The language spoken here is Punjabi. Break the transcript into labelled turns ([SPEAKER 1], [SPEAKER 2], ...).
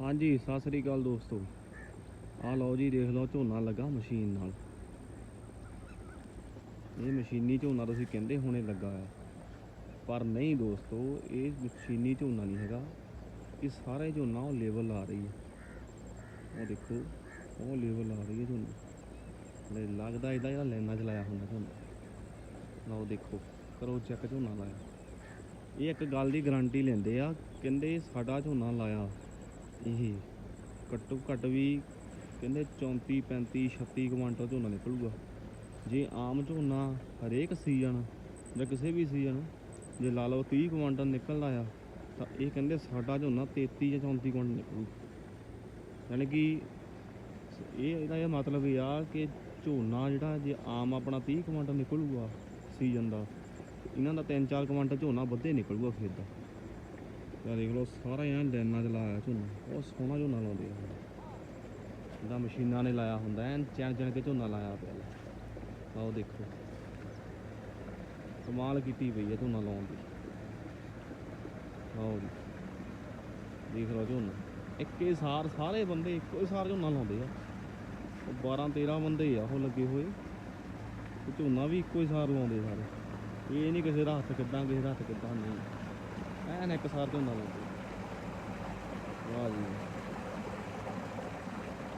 [SPEAKER 1] ਹਾਂਜੀ, ਸਤਿ ਸ੍ਰੀ ਅਕਾਲ ਦੋਸਤੋ। ਆ ਲਓ ਜੀ, ਦੇਖ ਲਓ, ਝੋਨਾ ਲੱਗਾ ਮਸ਼ੀਨ ਨਾਲ। ਇਹ ਮਸ਼ੀਨੀ ਝੋਨਾ ਤੁਸੀਂ ਕਹਿੰਦੇ ਹੁਣੇ ਲੱਗਾ ਹੈ ਪਰ ਨਹੀਂ ਦੋਸਤੋ, ਇਹ ਮਸ਼ੀਨੀ ਝੋਨਾ ਨਹੀਂ ਹੈਗਾ। ਇਹ ਸਾਰੇ ਝੋਨਾ, ਉਹ ਲੈਵਲ ਲਾ ਰਹੀ ਹੈ। ਉਹ ਦੇਖੋ, ਉਹ ਲੈਵਲ ਆ ਰਹੀ ਹੈ ਝੋਨਾ। ਲੱਗਦਾ ਇਹਦਾ ਜਿਹੜਾ ਲੈਣਾ ਚਲਾਇਆ ਹੁੰਦਾ ਝੋਨਾ। ਲਓ ਦੇਖੋ, ਕਰੋ ਚੈੱਕ ਝੋਨਾ ਲਾਇਆ। ਇਹ ਇੱਕ ਗੱਲ ਦੀ ਗਾਰੰਟੀ ਲੈਂਦੇ ਆ, ਕਹਿੰਦੇ ਸਾਡਾ ਝੋਨਾ ਲਾਇਆ। ਇਹ ਘੱਟੋ ਘੱਟ ਵੀ ਕਹਿੰਦੇ 34 35 36 ਕੁਆਂਟਲ ਝੋਨਾ ਨਿਕਲੂਗਾ। ਜੇ ਆਮ ਝੋਨਾ ਹਰੇਕ ਸੀਜ਼ਨ ਜਾਂ ਕਿਸੇ ਵੀ ਸੀਜ਼ਨ ਜੇ ਲਾ ਲਓ 30 ਕੁਆਂਟਲ ਨਿਕਲਦਾ ਆ, ਤਾਂ ਇਹ ਕਹਿੰਦੇ ਸਾਡਾ ਝੋਨਾ 33 ਜਾਂ 34 ਕੁਆਂਟਲ ਨਿਕਲੂ। ਯਾਨੀ ਕਿ ਇਹ ਇਹਦਾ ਇਹ ਮਤਲਬ ਇਹ ਆ ਕਿ ਝੋਨਾ ਜਿਹੜਾ ਜੇ ਆਮ ਆਪਣਾ 30 ਕੁਆਂਟਲ ਨਿਕਲੂਗਾ ਸੀਜ਼ਨ ਦਾ, ਇਹਨਾਂ ਦਾ 3-4 ਕੁਆਂਟਲ ਝੋਨਾ ਵੱਧੇ ਨਿਕਲੂਗਾ ਖੇਤ ਦਾ। ਯਾ ਦੇਖ ਲਓ, ਸਾਰਾ ਇਹਨਾਂ ਲੈਨਾਂ 'ਚ ਲਾਇਆ ਝੋਨਾ। ਬਹੁਤ ਸੋਹਣਾ ਝੋਨਾ ਲਾਉਂਦੇ ਆ। ਇਹਦਾ ਮਸ਼ੀਨਾਂ ਨੇ ਲਾਇਆ ਹੁੰਦਾ, ਐਨ ਚੈਨ ਚੈਨ ਕੇ ਝੋਨਾ ਲਾਇਆ ਪਿਆ। ਆਓ ਦੇਖੋ। ਕਮਾਲ ਕੀਤੀ ਪਈ ਹੈ ਝੋਨਾ ਲਾਉਣ ਦੀ। ਆਓ ਜੀ। ਦੇਖ ਲਓ ਝੋਨਾ। ਇੱਕੇ ਸਾਰ, ਸਾਰੇ ਬੰਦੇ ਇੱਕੋ ਹੀ ਸਾਰ ਝੋਨਾ ਲਾਉਂਦੇ ਆ। ਉਹ 12 13 ਬੰਦੇ ਆ, ਉਹ ਲੱਗੇ ਹੋਏ। ਝੋਨਾ ਵੀ ਇੱਕੋ ਹੀ ਸਾਰ ਲਾਉਂਦੇ ਸਾਰੇ। ਇਹ ਨਹੀਂ ਕਿਸੇ ਦਾ ਹੱਥ ਕਿੱਦਾਂ ਕਿਸੇ ਦਾ ਹੱਥ ਕਿੱਦਾਂ ਨਹੀਂ। ਐਨ ਇੱਕ ਸਾਰ ਝੋਨਾ ਲਾਉਂਦੇ ਵਾਹ ਜੀ।